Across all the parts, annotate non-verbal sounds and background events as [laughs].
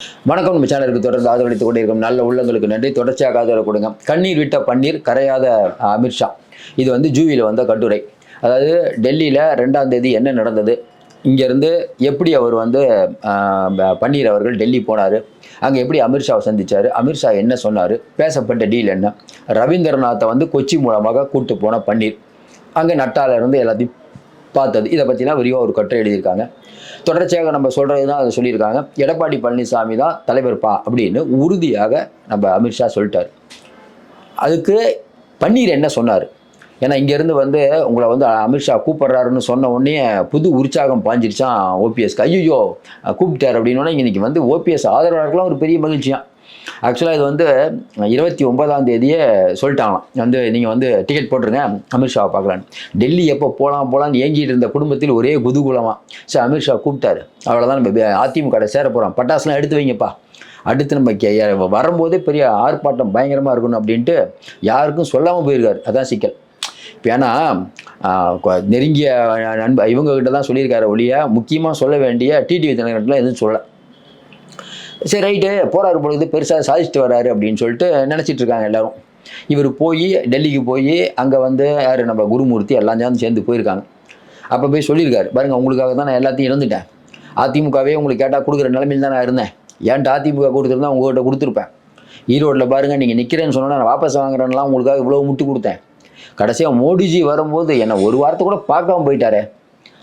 வணக்கம். நம்ம சேனலுக்கு தொடர்ந்து ஆதரவளித்துக் கொண்டிருக்கும் நல்ல உள்ளங்களுக்கு நன்றி. தொடர்ச்சியாக ஆதரவு கொடுங்க. கண்ணீர் விட்ட பன்னீர் கரையாத அமித்ஷா. இது வந்து ஜூவியில் வந்த கட்டுரை. அதாவது டெல்லியில் ரெண்டாம் தேதி என்ன நடந்தது? இங்கேருந்து எப்படி அவர் வந்து பன்னீர் அவர்கள் டெல்லி போனார்? அங்கே எப்படி அமித்ஷாவை சந்திச்சார்? அமித்ஷா என்ன சொன்னார்? பேசப்பட்ட டீல் என்ன? ரவீந்திரநாத்தை வந்து கொச்சி மூலமாக கூட்டு போன பன்னீர். அங்கே நட்டாலிருந்து எல்லாத்தையும் பார்த்தது. இதை பற்றிலாம் விரிவாக ஒரு கட்டுரை எழுதியிருக்காங்க. தொடர்ச்சியாக நம்ம சொல்கிறது தான் அதை சொல்லியிருக்காங்க. எடப்பாடி பழனிசாமி தான் தலைவர்ப்பா அப்படின்னு உறுதியாக நம்ம அமித்ஷா சொல்லிட்டார். அதுக்கு பன்னீர் என்ன சொன்னார்? ஏன்னா இங்கேருந்து வந்து உங்களை வந்து அமித்ஷா கூப்பிட்றாருன்னு சொன்ன உடனே புது உற்சாகம் பாஞ்சிருச்சான் ஓபிஎஸ்க்கு ஐயோ கூப்பிட்டார் அப்படின்னோடனே இன்னைக்கு வந்து ஓபிஎஸ் ஆதரவாளர்கள்லாம் ஒரு பெரிய மகிழ்ச்சியாக ஆக்சுவலாக இது வந்து இருபத்தி ஒன்பதாம் தேதியே சொல்லிட்டாங்களாம். வந்து நீங்கள் வந்து டிக்கெட் போட்டுருங்க அமித்ஷாவை பார்க்கலான்னு. டெல்லி எப்போ போகலாம் போகலான்னு ஏங்கிட்டு இருந்த குடும்பத்தில் ஒரே குதூகுலமாக சரி அமித்ஷா கூப்பிட்டாரு. அவ்வளோதான் நம்ம அதிமுக சேர போகிறோம் பட்டாசுலாம் எடுத்து வைங்கப்பா. அடுத்து நம்ம கே- வரும்போதே பெரிய ஆர்ப்பாட்டம் பயங்கரமாக இருக்கணும் அப்படின்ட்டு யாருக்கும் சொல்லாமல் போயிருக்காரு. அதான் சிக்கல். இப்போ ஏன்னா நெருங்கிய நண்ப இவங்ககிட்ட தான் சொல்லியிருக்காரு ஒழிய முக்கியமாக சொல்ல வேண்டிய டிடிவி தினகரன்லாம் எதுவும் சொல்ல சரி ரைட்டு போராறு பொழுது பெருசாக சாதிச்சுட்டு வராரு அப்படின்னு சொல்லிட்டு நினச்சிட்டு இருக்காங்க எல்லாரும். இவர் போய் டெல்லிக்கு போய் அங்கே வந்து யார் நம்ம குருமூர்த்தி எல்லாம் சேர்ந்து சேர்ந்து போயிருக்காங்க. அப்போ போய் சொல்லியிருக்காரு. பாருங்க உங்களுக்காக தான் நான் எல்லாத்தையும் இழந்துட்டேன். அதிமுகவே உங்களுக்கு கேட்டால் கொடுக்குற நிலைமையில் தான் நான் இருந்தேன். ஏன்ட்டு அதிமுக கொடுத்துருந்தா உங்கள்கிட்ட கொடுத்துருப்பேன். ஈரோட்டில் பாருங்க நீங்கள் நிற்கிறேன்னு சொன்னால் நான் வாபஸ் வாங்குறேன்லாம் உங்களுக்காக இவ்வளோ முட்டு கொடுத்தேன். கடைசியாக மோடிஜி வரும்போது என்னை ஒரு வாரத்தை கூட பார்க்காம போயிட்டாரே.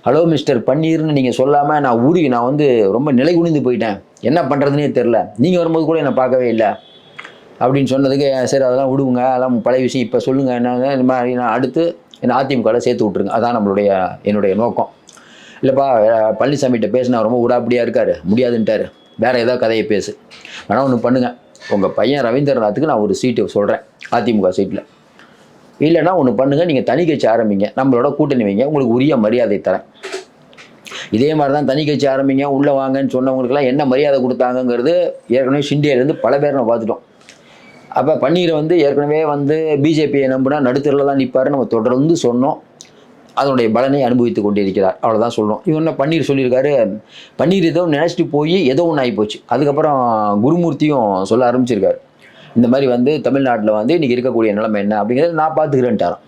ஹலோ மிஸ்டர் பன்னீர்னு நீங்கள் சொல்லாமல் நான் ஊறி நான் வந்து ரொம்ப நிலை குனிந்து போயிட்டேன். என்ன பண்ணுறதுனே தெரில நீங்கள் வரும்போது கூட என்னை பார்க்கவே இல்லை. அப்படின்னு சொன்னதுக்கு சரி அதெல்லாம் விடுங்க. அதெல்லாம் பழைய விஷயம். இப்போ சொல்லுங்கள் என்ன இந்த மாதிரி நான் அடுத்து என்னை அதிமுகவில் சேர்த்து விட்ருங்க அதான் நம்மளுடைய என்னுடைய நோக்கம். இல்லைப்பா பழனிசாமிகிட்ட பேசினா ரொம்ப உடாப்படியாக இருக்காரு. முடியாதுன்ட்டார். வேறு ஏதாவது கதையை பேசு. வேணால் ஒன்று பண்ணுங்கள் உங்கள் பையன் ரவீந்திரநாத்துக்கு நான் ஒரு சீட்டு சொல்கிறேன் அதிமுக சீட்டில் இல்லைன்னா ஒன்று பண்ணுங்கள் நீங்கள் தனி கட்சி ஆரம்பிங்க. நம்மளோட கூட்டணி வைங்க. உங்களுக்கு உரிய மரியாதை தரேன். இதே மாதிரி தான் தனி கட்சி ஆரம்பிங்க உள்ளே வாங்கன்னு சொன்னவங்களுக்குலாம் என்ன மரியாதை கொடுத்தாங்கங்கிறது ஏற்கனவே ஷிண்டேலேருந்து பல பேர் நம்ம பார்த்துட்டோம். அப்போ பன்னீரை வந்து ஏற்கனவே வந்து பிஜேபியை நம்பினா நடுத்தரில் தான் நிற்பாரு நம்ம தொடர்ந்து சொன்னோம். அதனுடைய பலனை அனுபவித்து கொண்டிருக்கிறார். அவ்வளோதான் சொல்லணும் இவன் என்ன பன்னீர் சொல்லியிருக்காரு. பன்னீர் ஏதோ நினச்சிட்டு போய் ஏதோ ஒன்று ஆகிப்போச்சு அதுக்கப்புறம் குருமூர்த்தியும் சொல்ல ஆரம்பிச்சிருக்காரு. இந்த மாதிரி வந்து தமிழ்நாட்டில் வந்து இன்றைக்கி இருக்கக்கூடிய நிலைமை என்ன அப்படிங்கிறத நான் பார்த்துக்கிறேன்ட்டாராம்.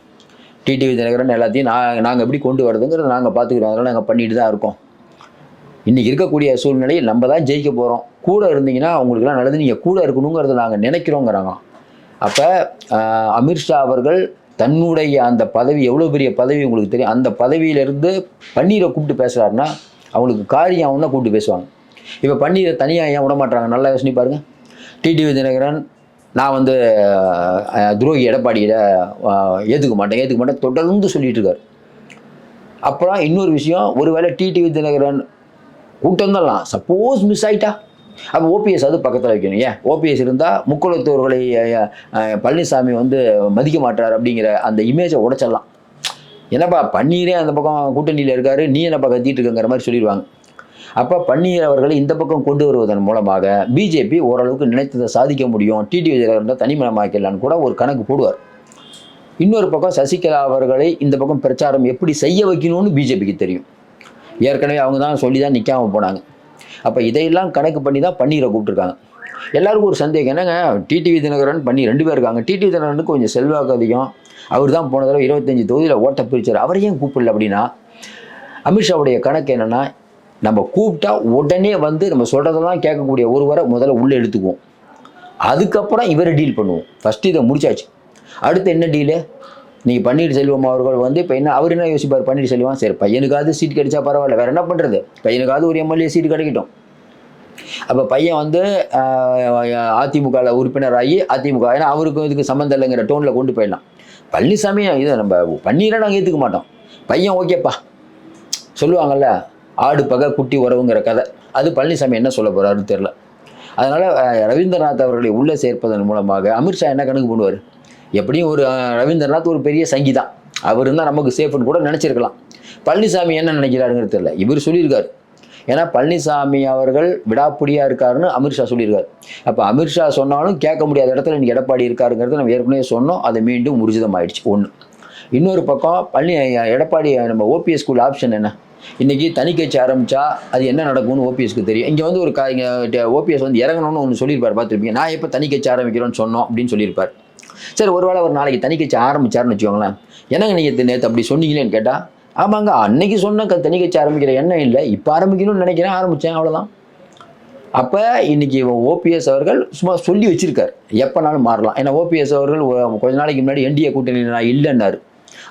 டிடிவி தினகரன் எல்லாத்தையும் நான் நாங்கள் எப்படி கொண்டு வரதுங்கிறத நாங்கள் பார்த்துக்கிறோம் அதெல்லாம் நாங்கள் பண்ணிட்டு தான் இருக்கோம். இன்றைக்கி இருக்கக்கூடிய சூழ்நிலையில் நம்ம தான் ஜெயிக்க போகிறோம் கூட இருந்தீங்கன்னா அவங்களுக்குலாம் நல்லது. நீங்கள் கூட இருக்கணுங்கிறத நாங்கள் நினைக்கிறோங்கிறாங்க. அப்போ அமித்ஷா அவர்கள் தன்னுடைய அந்த பதவி எவ்வளோ பெரிய பதவி உங்களுக்கு தெரியும்? அந்த பதவியிலிருந்து பன்னீரை கூப்பிட்டு பேசுகிறாருன்னா அவங்களுக்கு காரியம் அவனா கூப்பிட்டு பேசுவாங்க. இப்போ பன்னீரை தனியாக ஏன் விட மாட்டாங்க நல்லா யோசனை பாருங்கள் டிடிவி தினகரன் நான் வந்து துரோகி எடப்பாடியில் ஏற்றுக்க மாட்டேன் ஏற்றுக்க மாட்டேன் தொடர்ந்து சொல்லிட்டு இருக்காரு. அப்புறம் இன்னொரு விஷயம் ஒருவேளை டிடிவி தினகரன் கூட்டம் தான் சப்போஸ் மிஸ் ஆயிட்டா? அப்போ ஓபிஎஸ் அது பக்கத்தில் வைக்கணும் ஏன்? ஓபிஎஸ் இருந்தால் முக்குளத்தோர்களை பழனிசாமி வந்து மதிக்க மாட்டார் அப்படிங்கிற அந்த இமேஜை உடைச்சிடலாம். என்னப்பா பன்னீரே அந்த பக்கம் கூட்டணியில் இருக்காரு நீ என்னப்பா கத்திட்டு இருக்கங்கிற மாதிரி சொல்லிடுவாங்க. அப்போ பன்னீர் அவர்களை இந்த பக்கம் கொண்டு வருவதன் மூலமாக பிஜேபி ஓரளவுக்கு நினைத்ததை சாதிக்க முடியும். டிடிவி தினகரன் தனிமயமாக்கலான்னு கூட ஒரு கணக்கு போடுவார். இன்னொரு பக்கம் சசிகலா அவர்களை இந்த பக்கம் பிரச்சாரம் எப்படி செய்ய வைக்கணும்னு பிஜேபிக்கு தெரியும். ஏற்கனவே அவங்க தான் சொல்லி தான் நிற்காம போனாங்க. அப்போ இதையெல்லாம் கணக்கு பண்ணி தான் பன்னீரை கூப்பிட்டுருக்காங்க. எல்லாருக்கும் ஒரு சந்தேகம் என்னங்க? டிடிவி தினகரன் பண்ணி ரெண்டு பேர் இருக்காங்க. டிடிவி தினகரனுக்கு கொஞ்சம் செல்வாக்கு அதிகம். அவர் தான் போன தடவை இருபத்தஞ்சி தொகுதியில் ஓட்ட பிரிச்சார். அவரையும் கூப்பிடல அப்படின்னா அமித்ஷாவுடைய கணக்கு என்னென்னா நம்ம கூப்பிட்டா உடனே வந்து நம்ம சொல்கிறதெல்லாம் கேட்கக்கூடிய ஒருவரை முதல்ல உள்ளே எடுத்துக்குவோம் அதுக்கப்புறம் இவரை டீல் பண்ணுவோம். ஃபஸ்ட்டு இதை முடிச்சாச்சு. அடுத்து என்ன டீலு நீங்கள் பன்னீர்செல்வம் அவர்கள் வந்து இப்போ என்ன அவர் என்ன யோசிப்பார்? பன்னீர்செல்வம் சரி பையனுக்காவது சீட் கிடைச்சா பரவாயில்ல. வேறு என்ன பண்ணுறது பையனுக்காவது ஒரு எம்எல்ஏ சீட் கிடைக்கட்டும். அப்போ பையன் வந்து அதிமுகவில் உறுப்பினராகி அதிமுக ஏன்னா அவருக்கும் இதுக்கு சம்மந்தம் இல்லைங்கிற டோனில் கொண்டு போயிடலாம். பழனிசாமி இதை நம்ம பன்னீரை நாங்கள் ஏற்றுக்க மாட்டோம். பையன் ஓகேப்பா சொல்லுவாங்கல்ல ஆடு பக குட்டி உறவுங்கிற கதை. அது பழனிசாமி என்ன சொல்ல போகிறாருன்னு தெரில அதனால் ரவீந்திரநாத் அவர்களை உள்ளே சேர்ப்பதன் மூலமாக அமித்ஷா என்ன கணக்கு பண்ணுவார்? எப்படியும் ஒரு ரவீந்திரநாத் ஒரு பெரிய சங்கி தான் அவர் இருந்தால் நமக்கு சேஃப்னு கூட நினச்சிருக்கலாம். பழனிசாமி என்ன நினைக்கிறாருங்கிறது தெரியல. இவர் சொல்லியிருக்காரு. ஏன்னா பழனிசாமி அவர்கள் விடாப்பிடியாக இருக்காருன்னு அமித்ஷா சொல்லியிருக்காரு. அப்போ அமித்ஷா சொன்னாலும் கேட்க முடியாத இடத்துல இன்னைக்கு எடப்பாடி இருக்காருங்கிறத நம்ம ஏற்கனவே சொன்னோம். அது மீண்டும் உறுதிதம் ஆயிடுச்சு ஒன்று இன்னொரு பக்கம் பழனி எடப்பாடி நம்ம ஓபிஎஸ் ஸ்கூல் ஆப்ஷன் என்ன? இன்னைக்கு தனி கட்சி ஆரம்பிச்சா அது என்ன நடக்கும்னு ஓபிஎஸ்க்கு தெரியும். இங்கே வந்து ஒரு கா இங்கே ஓபிஎஸ் வந்து இறங்கணும்னு ஒன்று சொல்லியிருப்பார் பார்த்துருப்பீங்க. நான் எப்போ தனி கட்சி ஆரம்பிக்கிறோன்னு சொன்னோம் அப்படின்னு சொல்லியிருப்பார். சரி ஒருவேளை ஒரு நாளைக்கு தனி கட்சி ஆரம்பிச்சாருன்னு வச்சுக்கோங்களேன். என்னங்க நீங்கள் நேற்று அப்படி சொன்னீங்களேன்னு கேட்டால் ஆமாங்க அன்னைக்கு சொன்ன க- தனி கட்சி ஆரம்பிக்கிற எண்ணம் இல்லை. இப்போ ஆரம்பிக்கணும்னு நினைக்கிறேன் ஆரம்பித்தேன் அவ்வளோதான் அப்போ இன்னைக்கு ஓபிஎஸ் அவர்கள் சும்மா சொல்லி வச்சிருக்கார். எப்போனாலும் மாறலாம். ஏன்னா ஓபிஎஸ் அவர்கள் கொஞ்ச நாளைக்கு முன்னாடி என்டிஏ கூட்டணி நான் இல்லைன்னாரு.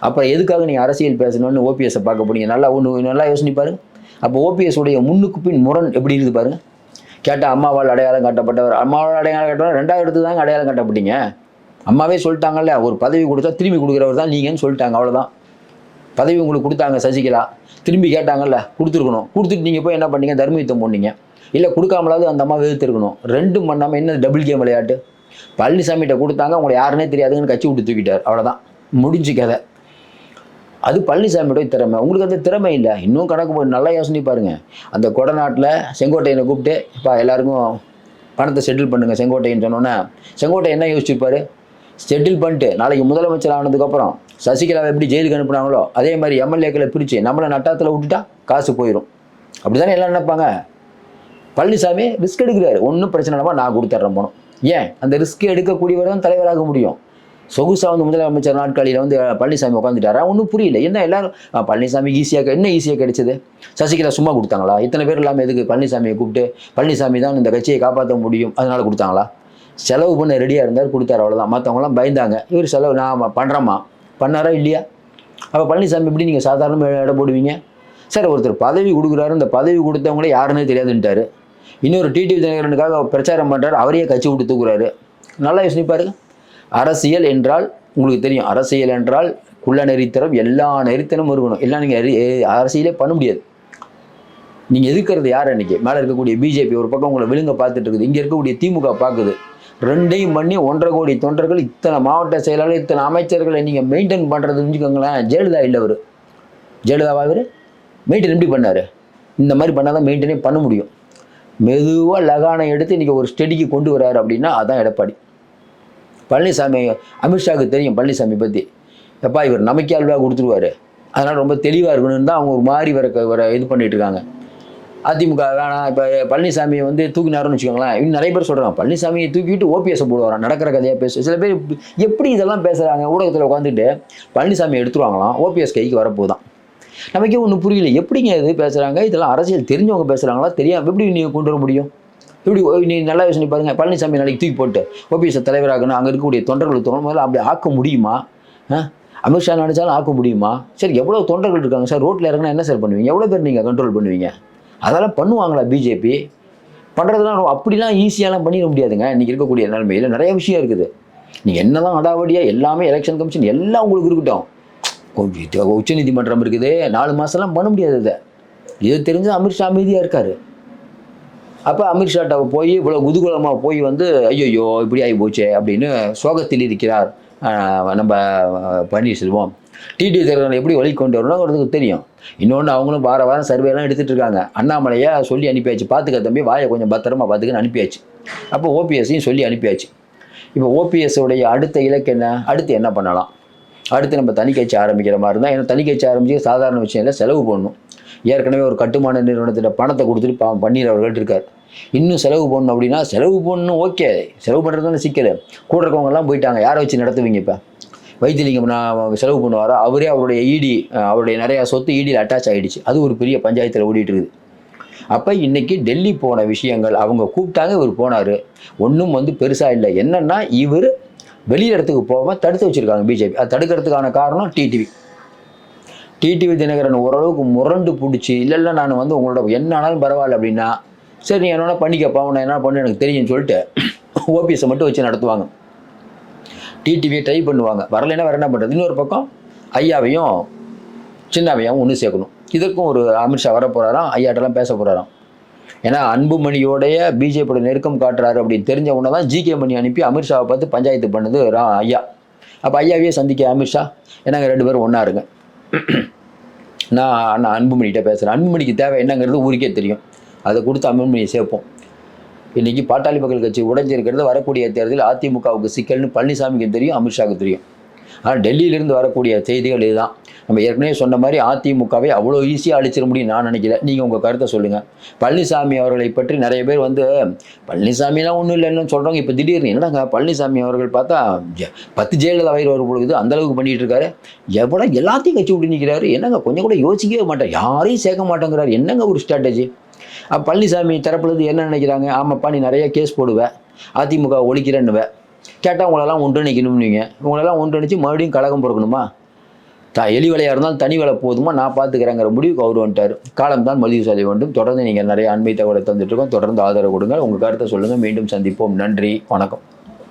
அப்புறம் எதுக்காக நீங்கள் அரசியல் பேசணும்னு ஓபிஎஸ்ஸை பார்க்க போனீங்க நல்லா ஒன்று நல்லா யோசனை பாருங்க அப்போ ஓபிஎஸ் உடைய முன்னுக்கு பின் முரண் எப்படி இருக்குது பாருங்க கேட்டால் அம்மாவால் அடையாளம் காட்டப்பட்டவர். அம்மாவால் அடையாளம் காட்டவர் ரெண்டாவது இடத்து தாங்க அடையாளம் காட்டப்பட்டீங்க. அம்மாவே சொல்லிட்டாங்கல்ல ஒரு பதவி கொடுத்தா திரும்பி கொடுக்குறவர் தான் நீங்கன்னு சொல்லிட்டாங்க அவ்வளோதான் பதவி உங்களுக்கு கொடுத்தாங்க சசிகலா. திரும்பி கேட்டாங்கல்ல கொடுத்துருக்கணும். கொடுத்துட்டு நீங்கள் போய் என்ன பண்ணீங்க? தர்மயுத்தம் போனீங்க. இல்லை கொடுக்காமலாவது அந்த அம்மா வெறுத்திருக்கணும் ரெண்டும் பண்ணாமல் என்ன டபுள் கேம் விளையாட்டு? பழனிசாமிகிட்ட கொடுத்தாங்க உங்களை யாருன்னே தெரியாதுங்கன்னு கட்சி விட்டு தூக்கிட்டார். அவ்வளோதான் முடிஞ்சு கதை. அது பழனிசாமியோடைய திறமை. உங்களுக்கு அந்த திறமை இல்லை. இன்னும் கணக்கு போட்டு நல்லா யோசனை பாருங்க. அந்த கொடநாட்டில் செங்கோட்டையனை கூப்பிட்டு இப்போ எல்லாருக்கும் பணத்தை செட்டில் பண்ணுங்கள் செங்கோட்டையன் சொன்னோன்னே செங்கோட்டை என்ன யோசிச்சிருப்பாரு? செட்டில் பண்ணிட்டு நாளைக்கு முதலமைச்சர் ஆனதுக்கப்புறம் சசிகலாவை எப்படி ஜெயிலுக்கு அனுப்புனாங்களோ அதே மாதிரி எம்எல்ஏக்களை பிரித்து நம்மளை நட்டாத்தில் விட்டுட்டா காசு போயிடும் அப்படி தானே எல்லாம் நினைப்பாங்க? பழனிசாமி ரிஸ்க் எடுக்கிறாரு. ஒன்றும் பிரச்சனை இல்லாமல் நான் கொடுத்துட்றேன் போனோம். ஏன்? அந்த ரிஸ்க் எடுக்கக்கூடியவர் தான் தலைவராக முடியும். சொகுசா வந்து முதலமைச்சர் நாட்களில் வந்து பழனிசாமி உட்காந்துட்டாரா ஒன்றும் புரியல. என்ன எல்லாரும் பழனிசாமி ஈஸியாக என்ன ஈஸியாக கிடைச்சது? சசிகலா சும்மா கொடுத்தாங்களா? இத்தனை பேர் இல்லாமல் எதுக்கு பழனிசாமியை கூப்பிட்டு பழனிசாமி தான் இந்த கட்சியை காப்பாற்ற முடியும் அதனால் கொடுத்தாங்களா? செலவு பண்ண ரெடியாக இருந்தார் கொடுத்தாரு அவ்வளோதான் மற்றவங்களாம் பயந்தாங்க. இவர் செலவு நான் பண்ணுறேம்மா பண்ணாரா இல்லையா? அப்போ பழனிசாமி எப்படி நீங்கள் சாதாரண இடம் போடுவீங்க? சார் ஒருத்தர் பதவி கொடுக்குறாரு இந்த பதவி கொடுத்தவங்களே யாருன்னே தெரியாதுன்ட்டார். இன்னொரு டிடிவி தினகரனுக்காக பிரச்சாரம் பண்ணுறாரு அவரையே கட்சி விட்டு தூக்குறாரு. நல்லா யோசனை அரசியல் என்றால் உங்களுக்கு தெரியும். அரசியல் என்றால் குள்ள நெறித்தனம் எல்லா நெறித்தனமும் இருக்கணும். எல்லாம் நீங்கள் அரசியலே பண்ண முடியாது. நீங்கள் எதிர்க்கிறது யார் அன்னைக்கு? மேலே இருக்கக்கூடிய பிஜேபி ஒரு பக்கம் உங்களை விழுங்க பார்த்துட்டு இருக்குது. இங்கே இருக்கக்கூடிய திமுக பார்க்குது. ரெண்டையும் பண்ணி ஒன்றரை கோடி தொண்டர்கள் இத்தனை மாவட்ட செயலாளர் இத்தனை அமைச்சர்களை நீங்கள் மெயின்டைன் பண்ணுறது தெரிஞ்சுக்கோங்களேன் ஜெயலலிதா இல்லை அவர். ஜெயலலிதாவா அவர்? மெயின்டைன் எப்படி பண்ணார்? இந்த மாதிரி பண்ணால் தான் மெயின்டைனே பண்ண முடியும். மெதுவாக லகானை எடுத்து இன்றைக்கி ஒரு ஸ்டெடிக்கு கொண்டு வராரு அப்படின்னா அதான் எடப்பாடி. பழனிசாமி அமித்ஷாவுக்கு தெரியும் பழனிசாமி பற்றி எப்பா இவர் நமக்கே அல்வா கொடுத்துருவாரு. அதனால் ரொம்ப தெளிவாக இருக்கணும்னு தான் அவங்க ஒரு மாதிரி வர வர இது பண்ணிகிட்டு இருக்காங்க. அதிமுக வேணாம் இப்போ பழனிசாமியை வந்து தூக்கினாருன்னு வச்சுக்கோங்களேன் இன்னும் நிறைய பேர் சொல்கிறாங்க பழனிசாமியை தூக்கிட்டு ஓபிஎஸ் போடுவாராம் நடக்கிற கதையாக பேசு. சில பேர் எப்படி இதெல்லாம் பேசுகிறாங்க ஊடகத்தில் உட்காந்துட்டு பழனிசாமி எடுத்துருவாங்களாம் ஓபிஎஸ் கைக்கு வரப்போதான். நமக்கே ஒன்றும் புரியல எப்படிங்க இது பேசுகிறாங்க இதெல்லாம் அரசியல் தெரிஞ்சவங்க பேசுகிறாங்களா தெரியாமல் எப்படி நீங்கள் கொண்டு வர முடியும்? இப்படி நீ நல்லா யோசனை பாருங்க. பழனிசாமி நாளைக்கு தூக்கி போட்டு ஓபிஎஸ் தலைவராகணும். அங்கே இருக்கக்கூடிய தொண்டர்கள் தோணும் முதல்ல அப்படி ஆக்க முடியுமா? ஆ? அமித்ஷா நினைச்சாலும் ஆக்க முடியுமா? சரி எவ்வளோ தொண்டர்கள் இருக்காங்க சார்? ரோட்டில் இறங்கினா என்ன சார் பண்ணுவீங்க? எவ்வளோ பேர் நீங்கள் கண்ட்ரோல் பண்ணுவீங்க? அதெல்லாம் பண்ணுவாங்களா பிஜேபி பண்ணுறதுலாம் அப்படிலாம் ஈஸியாலாம் பண்ணிட முடியாதுங்க. இன்றைக்கி இருக்கக்கூடிய நிலைமையில் நிறைய விஷயம் இருக்குது. நீங்கள் என்னதான் அடாவடியாக எல்லாமே எலெக்ஷன் கமிஷன் எல்லாம் உங்களுக்கு இருக்கட்டும். உச்சநீதிமன்றம் இருக்குது. நாலு மாதம்லாம் பண்ண முடியாது இதை. இது தெரிஞ்சு அமித்ஷா அமைதியாக இருக்காரு. அப்போ அமித்ஷாட்ட போய் இவ்வளோ குதூகலமாக போய் வந்து ஐயோ இப்படி ஆகி போச்சே அப்படின்னு சோகத்தில் இருக்கிறார் நம்ம பன்னீர்செல்வம். டிடி தேர்தல் எப்படி வழி கொண்டு வரணும் அவங்களுக்கு தெரியும். இன்னொன்று அவங்களும் வார வாரம் சர்வேலாம் எடுத்துகிட்டு இருக்காங்க. அண்ணாமலையை சொல்லி அனுப்பியாச்சு. பார்த்துக்க தம்பி வாயை கொஞ்சம் பத்திரமா பார்த்துக்கன்னு அனுப்பியாச்சு. அப்போ ஓபிஎஸ்ஸையும் சொல்லி அனுப்பியாச்சு. இப்போ ஓபிஎஸ்ஸுடைய அடுத்த இலக்கு என்ன? அடுத்து என்ன பண்ணலாம்? அடுத்து நம்ம தனி கட்சி ஆரம்பிக்கிற மாதிரி இருந்தால் ஏன்னா தனி கட்சி ஆரம்பிச்சு சாதாரண விஷயம் இல்லை செலவு பண்ணணும் ஏற்கனவே ஒரு கட்டுமான நிறுவனத்தில் பணத்தை கொடுத்துட்டு பா பன்னீர் அவர்கள் இருக்கார் இன்னும் செலவு பண்ணணும் அப்படின்னா செலவு பண்ணணும் ஓகே. செலவு பண்ணுறது தானே சிக்கல். கூட இருக்கவங்கலாம் போயிட்டாங்க. யாரை வச்சு நடத்துவீங்க இப்போ? வைத்தியலிங்கம் நான் செலவு பண்ணுவாரோ? அவரே அவருடைய இடி அவருடைய நிறையா சொத்து இடியில் அட்டாச் ஆகிடுச்சு அது ஒரு பெரிய பஞ்சாயத்தில் ஓடிட்டு இருக்குது அப்போ இன்னைக்கு டெல்லி போன விஷயங்கள் அவங்க கூப்பிட்டாங்க இவர் போனார். ஒன்றும் வந்து பெருசாக இல்லை. என்னன்னா இவர் வெளி இடத்துக்கு போகாமல் தடுத்து வச்சிருக்காங்க பிஜேபி அது தடுக்கிறதுக்கான காரணம் டிடிவி டிடிவி தினகரன் ஓரளவுக்கு முரண்டு பிடிச்சி இல்லை இல்லை நான் வந்து உங்களோட என்ன ஆனாலும் பரவாயில்ல அப்படின்னா சரி நீ என்ன பண்ணிக்கப்பா உன்னை என்ன பண்ணு எனக்கு தெரியும்னு சொல்லிட்டு [laughs] ஓபிஎஸை மட்டும் வச்சு நடத்துவாங்க. டிடிவியை ட்ரை பண்ணுவாங்க. வரலைன்னா வேறு என்ன பண்ணுறது இன்னொரு பக்கம் ஐயாவையும் சின்னாவையாவும் ஒன்று சேர்க்கணும். இதற்கும் ஒரு அமித்ஷா வர போகிறாராம் ஐயாட்டெல்லாம் பேச போகிறாராம் ஏன்னா அன்புமணியோடைய பிஜேபியோட நெருக்கம் காட்டுறாரு அப்படின்னு தெரிஞ்ச உடனே தான் ஜிகே மணி அனுப்பி அமித்ஷாவை பார்த்து பஞ்சாயத்து பண்ணது ரா ஐயா. அப்போ ஐயாவையே சந்திக்க அமித்ஷா ஏன்னா ரெண்டு பேரும் ஒன்றா இருங்க. [clears throat] நான் நான் அன்புமணிகிட்ட பேசுகிறேன் அன்புமணிக்கு தேவை என்னங்கிறது ஊருக்கே தெரியும். அதை கொடுத்து அன்புமணியை சேர்ப்போம். இன்றைக்கி பாட்டாளி மக்கள் கட்சி உடைஞ்சிருக்கிறது வரக்கூடிய தேர்தலில் அதிமுகவுக்கு சிக்கல்னு பழனிசாமிக்கு தெரியும் அமித்ஷாவுக்கு தெரியும். ஆனால் டெல்லியிலிருந்து வரக்கூடிய செய்திகள் இதுதான். நம்ம ஏற்கனவே சொன்ன மாதிரி அதிமுகவை அவ்வளோ ஈஸியாக அழிச்சிட முடியும் நான் நினைக்கல. நீங்கள் உங்கள் கருத்தை சொல்லுங்கள் பழனிசாமி அவர்களை பற்றி நிறைய பேர் வந்து பழனிசாமிலாம் ஒன்றும் இல்லைன்னு சொல்கிறவங்க இப்போ திடீர்னு என்னடாங்க? பழனிசாமி அவர்கள் பார்த்தா பத்து ஜெயலலிதா வயிறு ஒரு பொழுது அந்தளவுக்கு பண்ணிகிட்டு இருக்காரு. எவ்வளோ எல்லாத்தையும் கட்சி விட்டு நிற்கிறாரு என்னங்க கொஞ்சம் கூட யோசிக்கவே மாட்டேன் யாரையும் சேர்க்க மாட்டேங்கிறாரு. என்னங்க ஒரு ஸ்ட்ராட்டஜி பழனிசாமி தரப்புலேருந்து என்ன நினைக்கிறாங்க? ஆமாப்பா நீ நிறைய கேஸ் போடுவேன் அதிமுக ஒழிக்கிறேன்னுவேன் கேட்டால் உங்களெல்லாம் ஒன்றிணைக்கணும்னீங்க உங்களெல்லாம் ஒன்றிணைச்சு மறுபடியும் கழகம் பிறக்கணுமா? த எலி வேலையாக இருந்தாலும் தனி வேலை போதுமா? நான் பார்த்துக்கிறேங்கிற முடிவுக்கு அவர் வந்துட்டார். காலம் தான் மலிவு சாதி வேண்டும். தொடர்ந்து நீங்கள் நிறைய அண்மை தகவலை தந்துட்டுருக்கோம் தொடர்ந்து ஆதரவு கொடுங்க உங்கள் கருத்தை சொல்லுங்கள் மீண்டும் சந்திப்போம். நன்றி. வணக்கம்.